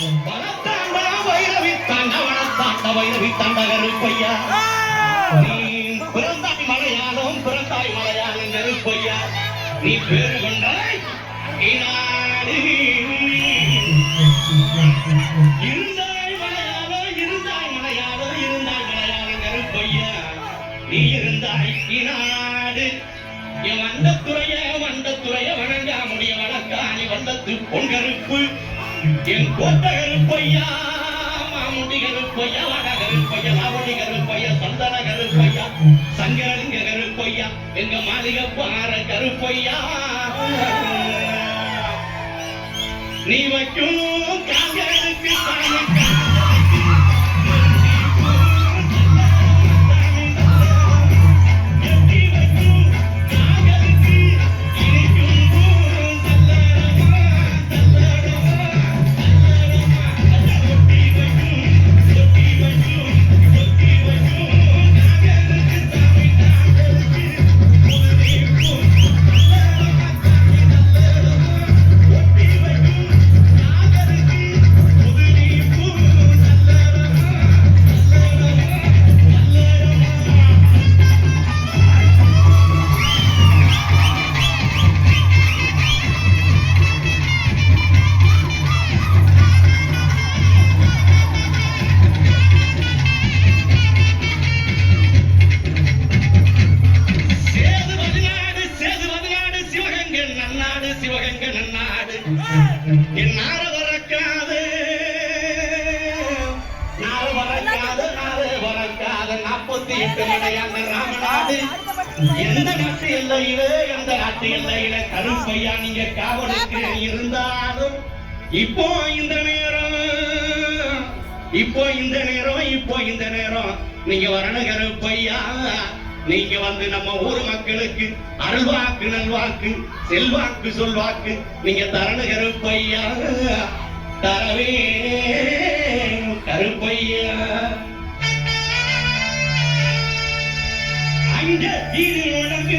வனத்தாண்டா வைரவி தாண்ட வனத்தாண்ட வைரவி தாண்ட கருப்பையா நீ பிறந்தாய் மலையாளம் பிறந்தாய் மலையாளம் கருப்பையா நீ பேரு கொண்டாய் ஈனாடு. இருந்தாய் மலையாளம் இருந்தாய் மலையாளம் இருந்தாய் மலையாளம் கருப்பையா நீ இருந்தாய் ஈனாடு என் வண்டத்துறைய வணங்கா முடிய வணக்காணி வண்டத்து பொன் கருப்பு. என் கோட்ட கருப்பையா மாமுடி கருப்பையா வட கருப்பையா லாவணி கருப்பையா சந்தன கருப்பையா சங்கரலிங்க கருப்பையா எங்க மாளிகை பாற கருப்பையா நீ வைக்கும் காங்களுக்கு தானே நன்னாடு சிவகங்கை நன்னாடு. என் வரக்காது நார வரக்காது நார வரக்காது நாற்பத்தி எட்டு மலையான ராமநாடு. எந்த நாட்டு எல்லையிலே எந்த நாட்டு எல்லையில கருப்பையா நீங்க காவலுக்கு இருந்தாலும் இப்போ இந்த நேரம் இப்போ இந்த நேரம் இப்போ இந்த நேரம். நீங்க வரணும் கருப்பையா நீங்க வந்து நம்ம ஊர் மக்களுக்கு அருள்வாக்கு நல்வாக்கு செல்வாக்கு சொல்வாக்கு நீங்க தரணும் கருப்பையா? தரவே கருப்பையா? அங்க இது உனக்கு